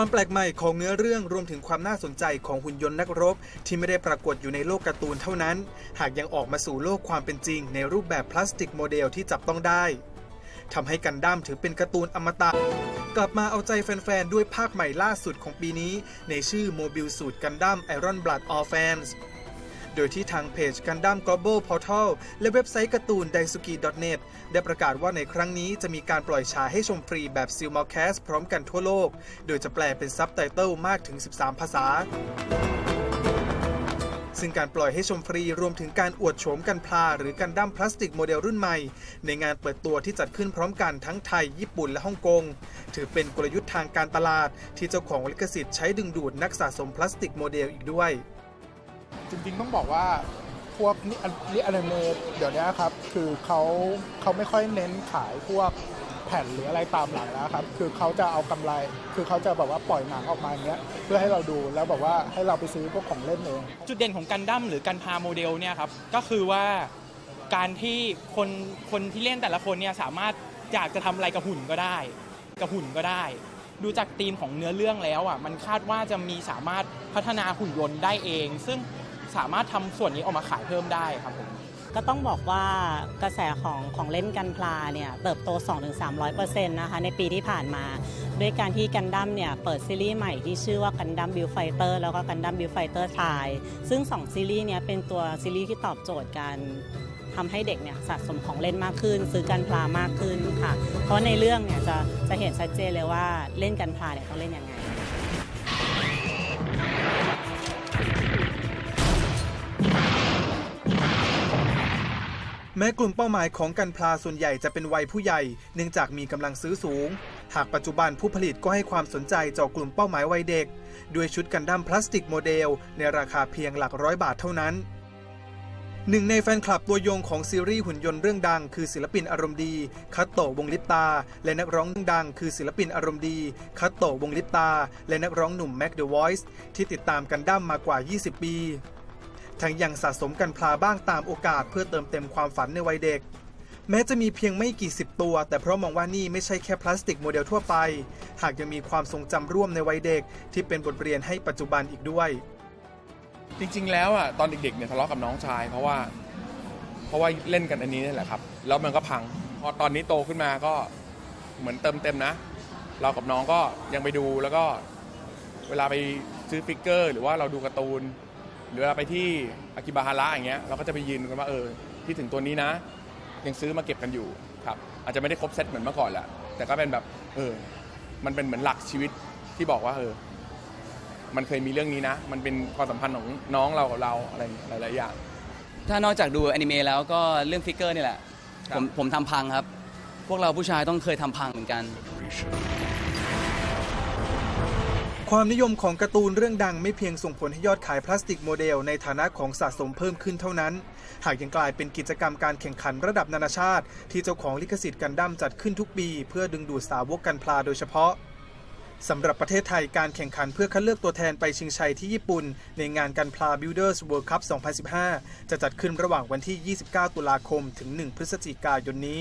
ความแปลกใหม่ของเนื้อเรื่องรวมถึงความน่าสนใจของหุ่นยนต์นักรบ ที่ไม่ได้ปรากฏอยู่ในโลกการ์ตูนเท่านั้น หากยังออกมาสู่โลกความเป็นจริง ในรูปแบบพลาสติกโมเดลที่จับต้องได้ทำให้กันดั้มถือเป็นการ์ตูนอมตะ กลับมาเอาใจแฟน ๆ ด้วยภาคใหม่ล่าสุดของปีนี้ ในชื่อโมบิลสูตร โดยที่ทางเพจกันดั้ม Global Portal และเว็บไซต์การ์ตูน daisuki.net ได้ประกาศว่าในครั้งนี้จะมีการปล่อยฉายให้ชมฟรีแบบ simulcast พร้อมกันทั่วโลก โดยจะแปลเป็นซับไตเติลมากถึง 13 ภาษาซึ่งการปล่อยให้ชมฟรีรวมถึงการอวดโฉมกันพลาหรือกันดั้มพลาสติกโมเดลรุ่นใหม่ ในงานเปิดตัวที่จัดขึ้นพร้อมกันทั้งไทย ญี่ปุ่นและฮ่องกง ถือเป็นกลยุทธ์ทางการตลาดที่เจ้าของลิขสิทธิ์ใช้ดึงดูดนักสะสมพลาสติกโมเดลอีกด้วย จริงๆต้องบอกว่าพวกนินิอนิเมะเดี๋ยวนี้ครับ คือเขาเขาไม่ค่อยเน้นขายพวกแผ่นหรืออะไรตามหลังแล้วครับ คือเขาจะเอากำไร คือเขาจะแบบว่าปล่อยหนังออกมาอย่างเงี้ย เพื่อให้เราดูแล้วแบบว่าให้เราไปซื้อพวกของเล่นเอง จุดเด่นของกันดั้มหรือกันพาโมเดลเนี่ยครับ ก็คือว่าการที่คนคนที่เล่นแต่ละคนเนี่ยสามารถอยากจะทำอะไรกับหุ่นก็ได้ กับหุ่นก็ได้ ดูจากธีมของเนื้อเรื่องแล้วอะ มันคาดว่าจะมีสามารถพัฒนาหุ่นยนต์ได้เอง ซึ่ง สามารถทำส่วนนี้ออกมาขายเพิ่มได้ครับผมก็ต้องบอกว่ากระแสของของเล่นกันพลาเนี่ยเติบโต 2-300%นะคะในปีที่ผ่านมา ด้วยการที่กันดั้มเนี่ยเปิดซีรีส์ใหม่ที่ชื่อว่ากันดั้มบิลไฟเตอร์แล้วก็กันดั้มบิลไฟเตอร์ไทซึ่ง 2 ซีรีส์เนี้ยเป็นตัวซีรีส์ที่ตอบโจทย์การทำให้เด็กเนี่ยสะสมของเล่นมากขึ้น ซื้อกันพลามากขึ้นค่ะ เพราะในเรื่องเนี่ยจะจะเห็นชัดเจนเลยว่าเล่นกันพลาเนี่ยต้องเล่นยังไง แม้กลุ่มเป้าหมายของกันพลาส่วนใหญ่จะเป็นวัยผู้ใหญ่ เนื่องจากมีกำลังซื้อสูง หากปัจจุบันผู้ผลิตก็ให้ความสนใจเจาะกลุ่มเป้าหมายวัยเด็ก ด้วยชุดกันดั้มพลาสติกโมเดล ในราคาเพียงหลักร้อยบาทเท่านั้นหนึ่งในแฟนคลับตัวยงของซีรีส์หุ่นยนต์เรื่องดัง คือศิลปินอารมณ์ดี คัตโตวงลิปตา และนักร้องดัง คือศิลปินอารมณ์ดี คัตโตวงลิปตา และนักร้องหนุ่มแม็กเดอะวอยซ์ที่ติดตามกันดั้มมากว่า 20 ปี ทั้งยังสะสมกันพลาบ้างตามโอกาสเพื่อเติมเต็มความฝันในวัยเด็ก แม้จะมีเพียงไม่กี่สิบตัว แต่เพราะมองว่านี่ไม่ใช่แค่พลาสติกโมเดลทั่วไป หากยังมีความทรงจำร่วมในวัยเด็ก ที่เป็นบทเรียนให้ปัจจุบันอีกด้วย จริงๆ แล้วอะตอนเด็กๆเนี่ยทะเลาะกับน้องชายเพราะว่า เพราะว่าเล่นกันอันนี้นี่แหละครับ แล้วมันก็พังพอตอนนี้โตขึ้นมาก็เหมือนเติมเต็มนะ เรากับน้องก็ยังไปดูแล้วก็เวลาไปซื้อฟิกเกอร์ หรือว่าเราดูการ์ตูน หรือเวลาไปที่อากิบาฮาระอย่างเงี้ยเราก็จะไปยืนกันว่าเออที่ถึงตัวนี้นะ ยังซื้อมาเก็บกันอยู่ครับอาจจะไม่ได้ครบเซตเหมือนเมื่อก่อนแหละแต่ก็เป็นแบบเออมันเป็นเหมือนหลักชีวิตที่บอกว่าเออมันเคยมีเรื่องนี้นะ มันเป็นความสัมพันธ์ของน้องเรากับเราอะไรหลาย ๆ อย่าง ถ้านอกจากดูอนิเมะแล้วก็เรื่องฟิกเกอร์นี่แหละ ผมผมทำพังครับ พวกเราผู้ชายต้องเคยทำพังเหมือนกัน ความนิยมของการ์ตูนเรื่องดังไม่เพียงส่งผลให้ยอดขายพลาสติกโมเดลในฐานะของสะสมเพิ่มขึ้นเท่านั้น หากยังกลายเป็นกิจกรรมการแข่งขันระดับนานาชาติ ที่เจ้าของลิขสิทธิ์กันดั้มจัดขึ้นทุกปี เพื่อดึงดูดสาวกกันพลาโดยเฉพาะสำหรับประเทศไทยการแข่งขันเพื่อคัดเลือกตัวแทนไปชิงชัยที่ญี่ปุ่น ในงานกันพลา Builders World Cup 2015 จะจัดขึ้นระหว่างวันที่ 29 ตุลาคมถึง 1 พฤศจิกายนนี้